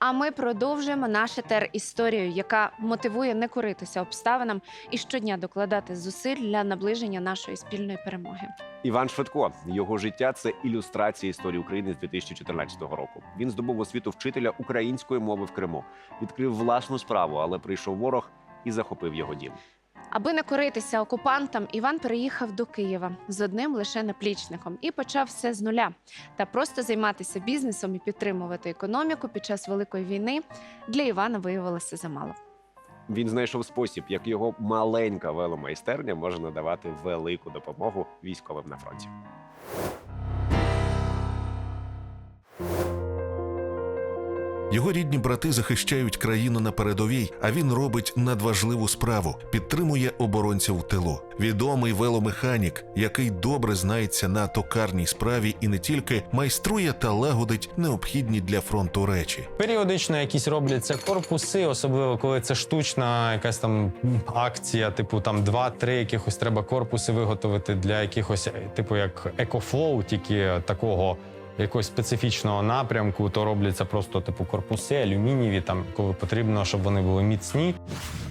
А ми продовжуємо наше тер історію, яка мотивує не коритися обставинам і щодня докладати зусиль для наближення нашої спільної перемоги. Іван Швидко. Його життя це ілюстрація історії України з 2014 року. Він здобув освіту вчителя української мови в Криму, відкрив власну справу, але прийшов ворог і захопив його дім. Аби не коритися окупантам, Іван переїхав до Києва з одним лише наплічником і почав все з нуля. Та просто займатися бізнесом і підтримувати економіку під час великої війни для Івана виявилося замало. Він знайшов спосіб, як його маленька веломайстерня може надавати велику допомогу військовим на фронті. Його рідні брати захищають країну на передовій, а він робить надважливу справу, підтримує оборонців тилу. Відомий веломеханік, який добре знається на токарній справі і не тільки майструє та лагодить необхідні для фронту речі. Періодично якісь робляться корпуси, особливо коли це штучна якась там акція, типу там два-три якихось треба корпуси виготовити для якихось, типу як екофлоу, тільки такого якогось специфічного напрямку, то робляться просто типу корпуси, алюмінієві, там коли потрібно, щоб вони були міцні.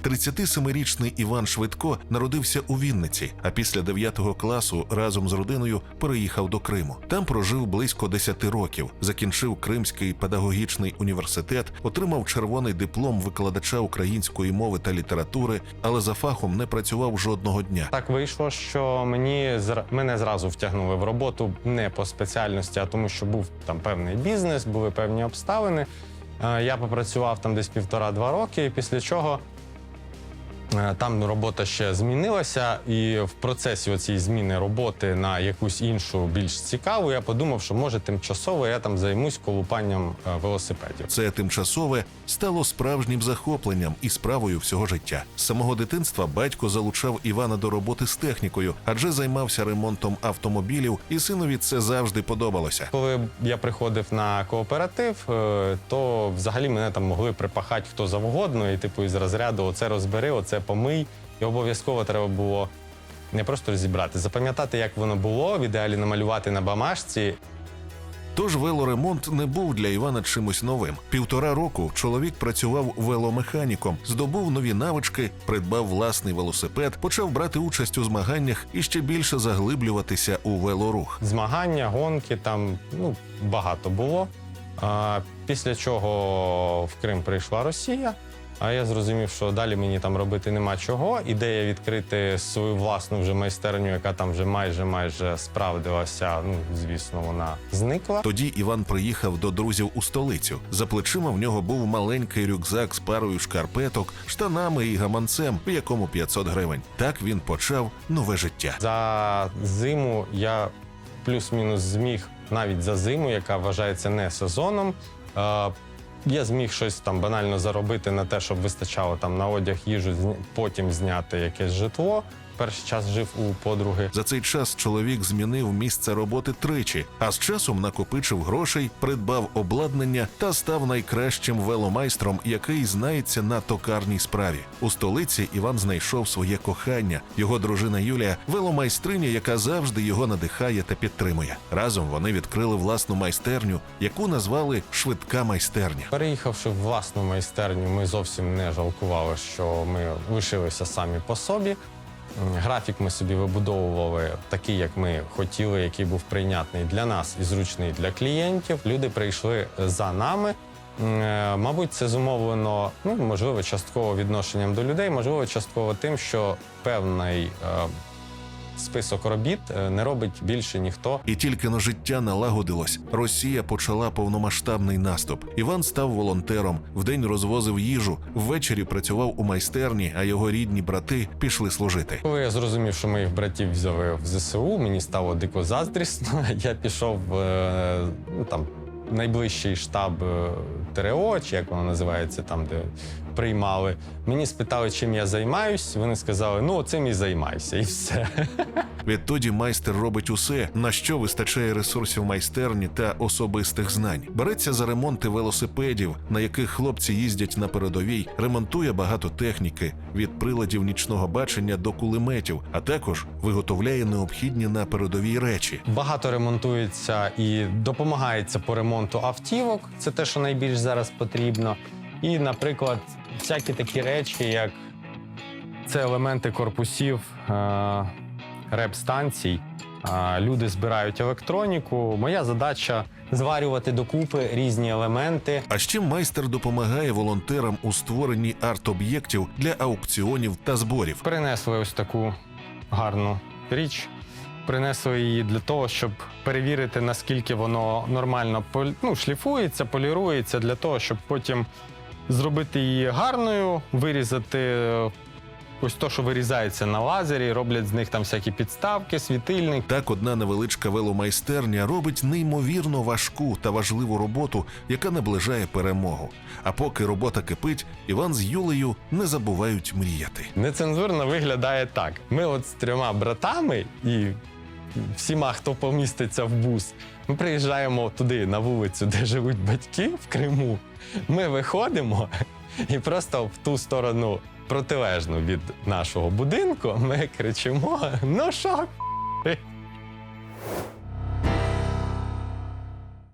37-річний Іван Швидко народився у Вінниці, а після 9 класу разом з родиною переїхав до Криму. Там прожив близько 10 років, закінчив Кримський педагогічний університет, отримав червоний диплом викладача української мови та літератури, але за фахом не працював жодного дня. Так вийшло, що мені мене зразу втягнули в роботу не по спеціальності, а тому, що був там певний бізнес, були певні обставини. Е, Я попрацював там десь півтора-два роки, після чого там робота ще змінилася, і в процесі цієї зміни роботи на якусь іншу, більш цікаву, я подумав, що може тимчасово я там займусь колупанням е, велосипедів. Це тимчасове стало справжнім захопленням і справою всього життя. З самого дитинства батько залучав Івана до роботи з технікою, адже займався ремонтом автомобілів, і синові це завжди подобалося. Коли я приходив на кооператив, е, то взагалі мене там могли припахати хто завгодно, і типу із розряду оце розбери, оце помий. І обов'язково треба було не просто розібрати, запам'ятати, як воно було, в ідеалі намалювати на бамашці. Тож велоремонт не був для Івана чимось новим. Півтора року чоловік працював веломеханіком, здобув нові навички, придбав власний велосипед, почав брати участь у змаганнях і ще більше заглиблюватися у велорух. Змагання, гонки там ну, багато було. А, після чого в Крим прийшла Росія. А я зрозумів, що далі мені там робити нема чого. Ідея відкрити свою власну вже майстерню, яка там вже майже майже справдилася. Ну звісно, вона зникла. Тоді Іван приїхав до друзів у столицю. За плечима в нього був маленький рюкзак з парою шкарпеток, штанами і гаманцем, в якому 500 гривень. Так він почав нове життя. За зиму я плюс-мінус зміг навіть за зиму, яка вважається не сезоном. Я зміг щось там банально заробити на те, щоб вистачало там на одяг, їжу, потім зняти якесь житло. Перший час жив у подруги. За цей час чоловік змінив місце роботи тричі, а з часом накопичив грошей, придбав обладнання та став найкращим веломайстром, який знається на токарній справі. У столиці Іван знайшов своє кохання. Його дружина Юлія веломайстриня, яка завжди його надихає та підтримує. Разом вони відкрили власну майстерню, яку назвали Швидка майстерня. Переїхавши в власну майстерню, ми зовсім не жалкували, що ми лишилися самі по собі. Графік ми собі вибудовували такий, як ми хотіли, який був прийнятний для нас і зручний для клієнтів. Люди прийшли за нами. Е, Мабуть, це зумовлено, ну можливо, частково відношенням до людей, можливо, частково тим, що певний е, список робіт е, не робить більше ніхто. І тільки но життя налагодилось, Росія почала повномасштабний наступ. Іван став волонтером, вдень розвозив їжу, ввечері працював у майстерні, а його рідні брати пішли служити. Коли я зрозумів, що моїх братів взяли в ЗСУ, мені стало дико заздрісно. Я пішов е, ну, там найближчий штаб е, ТРО, чи як воно називається, там, де приймали. Мені спитали, чим я займаюсь. Вони сказали, ну цим і займайся, і все. Відтоді майстер робить усе, на що вистачає ресурсів майстерні та особистих знань. Береться за ремонти велосипедів, на яких хлопці їздять на передовій, ремонтує багато техніки від приладів нічного бачення до кулеметів, а також виготовляє необхідні на передовій речі. Багато ремонтується і допомагається по ремонту автівок. Це те, що найбільш зараз потрібно. І, наприклад, всякі такі речі, як це елементи корпусів е- реп-станцій. Е, Люди збирають електроніку. Моя задача зварювати докупи різні елементи. А ще майстер допомагає волонтерам у створенні арт-об'єктів для аукціонів та зборів. Принесли ось таку гарну річ. Принесли її для того, щоб перевірити, наскільки воно нормально ну, шліфується, полірується, для того, щоб потім зробити її гарною, вирізати е, ось то, що вирізається на лазері, роблять з них там всякі підставки, світильник. Так, одна невеличка веломайстерня робить неймовірно важку та важливу роботу, яка наближає перемогу. А поки робота кипить, Іван з Юлею не забувають мріяти. Нецензурно виглядає так. Ми от з трьома братами і всіма, хто поміститься в бус, ми приїжджаємо туди, на вулицю, де живуть батьки в Криму. Ми виходимо і просто в ту сторону протилежну від нашого будинку ми кричимо: ну що,